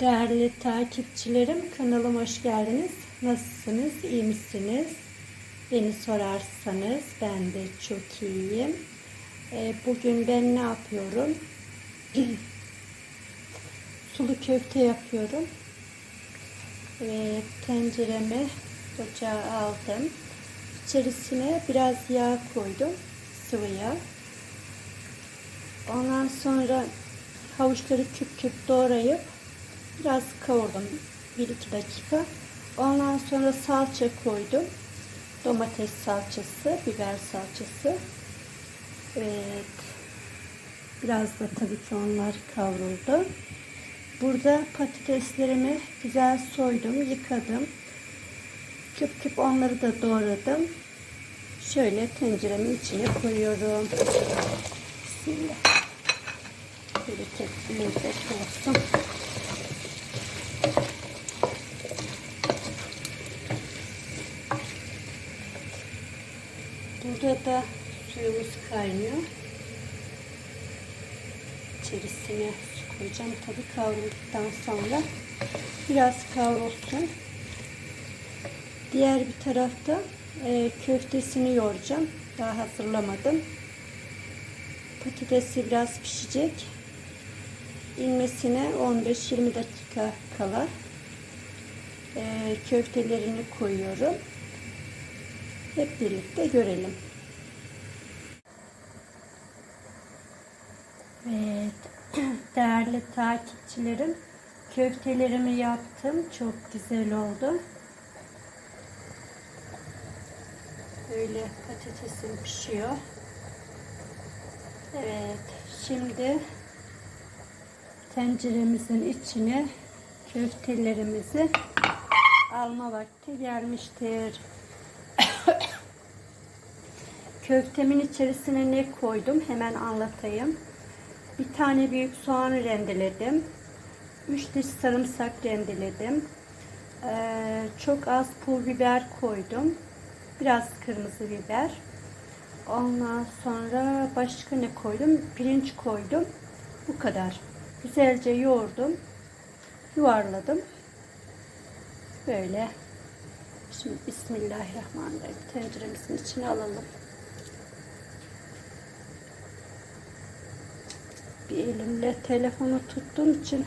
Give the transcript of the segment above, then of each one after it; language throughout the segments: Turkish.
Değerli takipçilerim kanalıma hoş geldiniz. Nasılsınız? İyi misiniz? Beni sorarsanız ben de çok iyiyim. Ee, Bugün ben ne yapıyorum? Sulu köfte yapıyorum. Ee, Tenceremi ocağa aldım. İçerisine biraz yağ koydum. Sıvı yağ. Ondan sonra havuçları küp küp doğrayıp biraz kavurdum 1-2 dakika. Ondan sonra salça koydum. Domates salçası, biber salçası. Evet. Biraz da tabii ki onlar kavruldu. Burada patateslerimi güzel soydum, yıkadım. Küp küp onları da doğradım. Şöyle tenceremin içine koyuyorum. Bismillah. Bereketli lezzetli olsun. Burada da suyumuz kaynıyor. İçerisine su koyacağım. Tabii kavrulduktan sonra biraz kavrulsun. Diğer bir tarafta e, köftesini yoğuracağım. Daha hazırlamadım. Patatesi biraz pişecek. İnmesine 15-20 dakika kala e, köftelerini koyuyorum. Hep birlikte görelim. Evet, değerli takipçilerim, köftelerimi yaptım. Çok güzel oldu. Böyle patatesim pişiyor. Evet, şimdi tenceremizin içine köftelerimizi alma vakti gelmiştir. Köftemin içerisine ne koydum hemen anlatayım. Bir tane büyük soğan rendeledim. 3 diş sarımsak rendeledim. Ee, çok az pul biber koydum. Biraz kırmızı biber. Ondan sonra başka ne koydum? Pirinç koydum. Bu kadar. Güzelce yoğurdum. Yuvarladım. Böyle. Şimdi Bismillahirrahmanirrahim. Tenceremizin içine alalım. Bir elimle telefonu tuttuğum için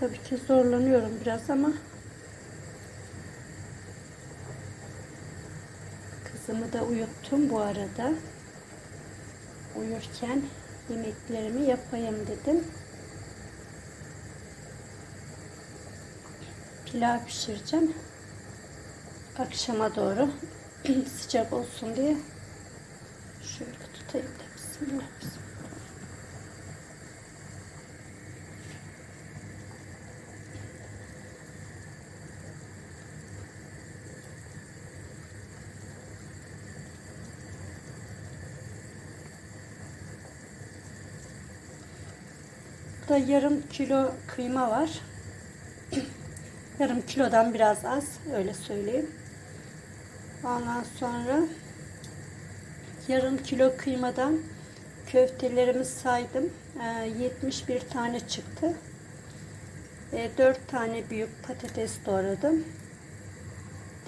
tabii ki zorlanıyorum biraz ama kızımı da uyuttum bu arada. Uyurken yemeklerimi yapayım dedim. Pilav pişireceğim. Akşama doğru sıcak olsun diye şöyle tutayım da bismillah. bismillah. Burada yarım kilo kıyma var. yarım kilodan biraz az öyle söyleyeyim. Ondan sonra yarım kilo kıymadan köftelerimi saydım. E, 71 tane çıktı. E, 4 tane büyük patates doğradım.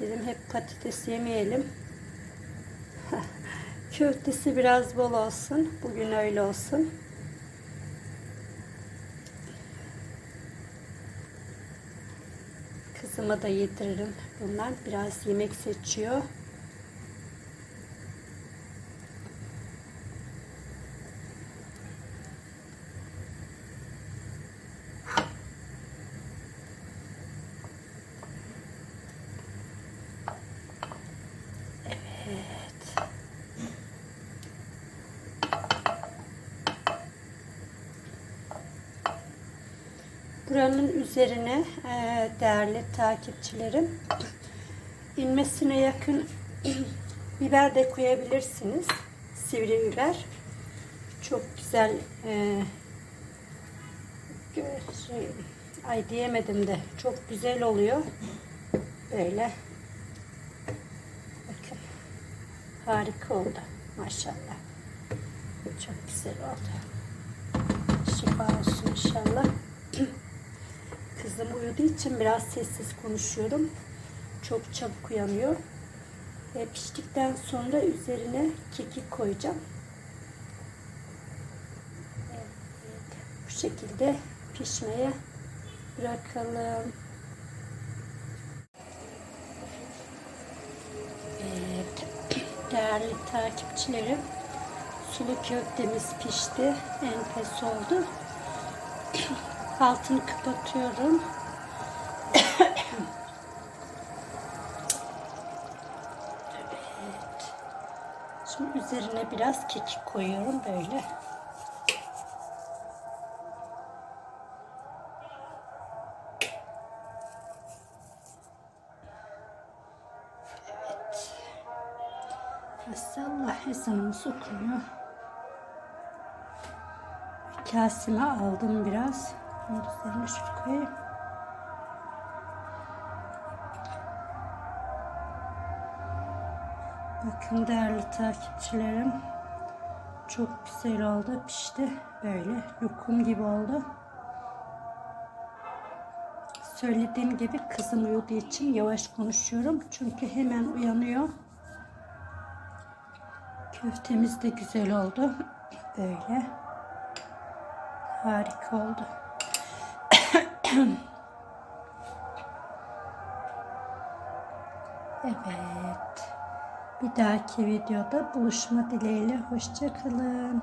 Dedim hep patates yemeyelim. Köftesi biraz bol olsun. Bugün öyle olsun. Kızıma da yediririm. Bunlar biraz yemek seçiyor. Buranın üzerine e, değerli takipçilerim inmesine yakın biber de koyabilirsiniz. Sivri biber. Çok güzel e, şey, ay diyemedim de çok güzel oluyor. Böyle bakın harika oldu maşallah. Çok güzel oldu. Şifa olsun inşallah. uyuduğu için biraz sessiz konuşuyorum. Çok çabuk uyanıyor. E, piştikten sonra üzerine kekik koyacağım. Evet, bu şekilde pişmeye bırakalım. Evet, değerli takipçilerim, sulu köftemiz pişti, enfes oldu. Altını kapatıyorum. Evet. Şimdi üzerine biraz kekik koyuyorum böyle. Evet. Maşallah ezanımız okunuyor. Kaseme aldım biraz. Onun üzerine şunu koyayım. Bakın değerli takipçilerim. Çok güzel oldu. Pişti. Böyle lokum gibi oldu. Söylediğim gibi kızım uyuduğu için yavaş konuşuyorum. Çünkü hemen uyanıyor. Köftemiz de güzel oldu. Böyle. Harika oldu. Evet. Bir dahaki videoda buluşma dileğiyle. Hoşçakalın.